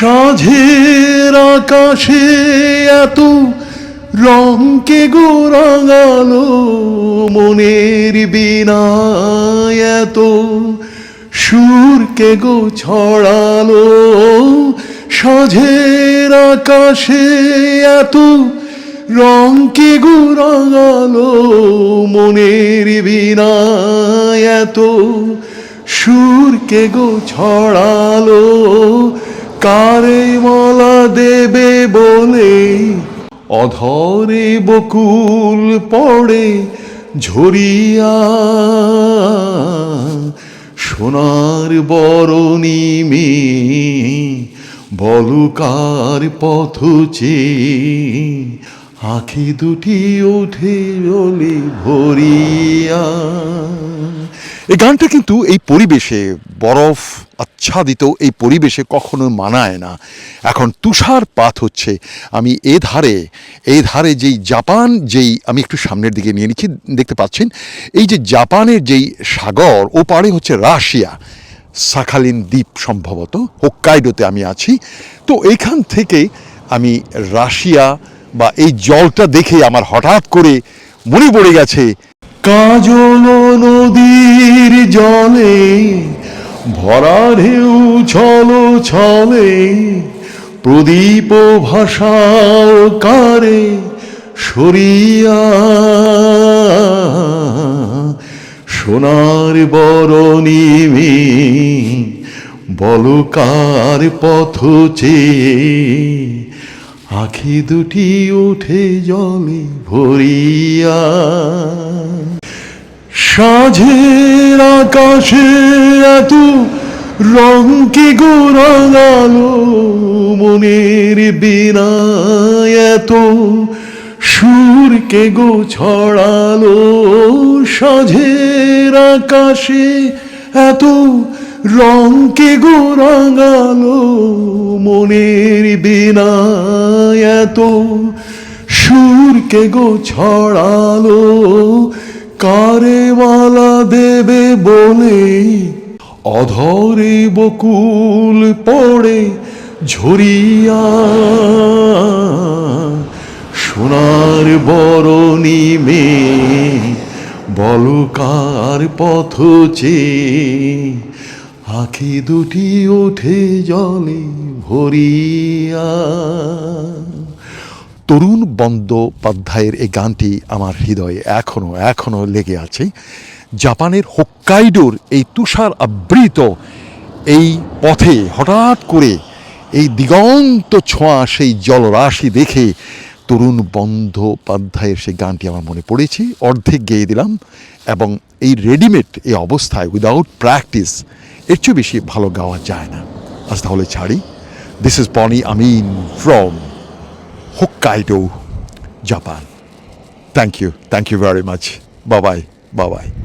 সাঝের আকাশে এত রঙকে গো রাঙালো মনের বিনায় এত সুরকে গো ছড়ালো। সাঝের আকাশে এত রঙকে গো রাঙালো মনের বিনায় এত সুরকে গো ছড়ালো। কারে মালা দেবে বলে অধরে বকুল পড়ে ঝরিয়া। সোনার বরণী মে বলুকার পথ চেয়ে? আখি দুটি ওঠে ওলে ভরিয়া। এই গানটা কিন্তু এই পরিবেশে বরফ আচ্ছাদিত এই পরিবেশে কখনো মানায় না। এখন তুষারপাত হচ্ছে। আমি এ ধারে এই ধারে যেই জাপান, যেই আমি একটু সামনের দিকে নিয়ে নিচ্ছি, দেখতে পাচ্ছেন? এই যে জাপানের যেই সাগর, ও পারে হচ্ছে রাশিয়া। সাখালিন দ্বীপ সম্ভবত, হোক্কাইডোতে আমি আছি। তো এইখান থেকে আমি রাশিয়া বা এই জলটা দেখে আমার হঠাৎ করে মনে পড়ে গেছে, কাজল নদীর জলে, ভরা ঢেউ ছলো ছলে, প্রদীপ ভাষাও কারে সরিয়া, সোনার বরণী মে বলকার পথ চেয়ে, আখি দুটি ওঠে জলে ভরিয়া। সাঝের আকাশে এত রঙকে গোরাঙালো? মনের বিনায় এত সুরকে গো ছড়ালো? সাঝের আকাশে এত রঙকে গো রাঙালো মনের বিনায় এত সুর কে গো ছড়ালো? কারে মালা দেবে বলে, অধরে বকুল পড়ে ঝরিয়া। সোনার বরণী মে বলকার পথ চেয়ে। আখি দুটি ওঠে জলে ভরিয়া। তরুণ বন্দ্যোপাধ্যায়ের এই গানটি আমার হৃদয়ে এখনও এখনও লেগে আছে। জাপানের হোক্কাইডোর এই তুষার আবৃত এই পথে হঠাৎ করে এই দিগন্ত ছোঁয়া, সেই জলরাশি দেখে তরুণ বন্দ্যোপাধ্যায়ের সেই গানটি আমার মনে পড়েছে, অর্ধেক গেয়ে দিলাম এবং এই রেডিমেড এই অবস্থায় উইদাউট প্র্যাকটিস এর চেয়ে বেশি ভালো গাওয়া যায় না। আজ তাহলে ছাড়ি। This is Ponni Amin from Hokkaido, Japan. Thank you. Thank you very much. Bye bye. Bye bye.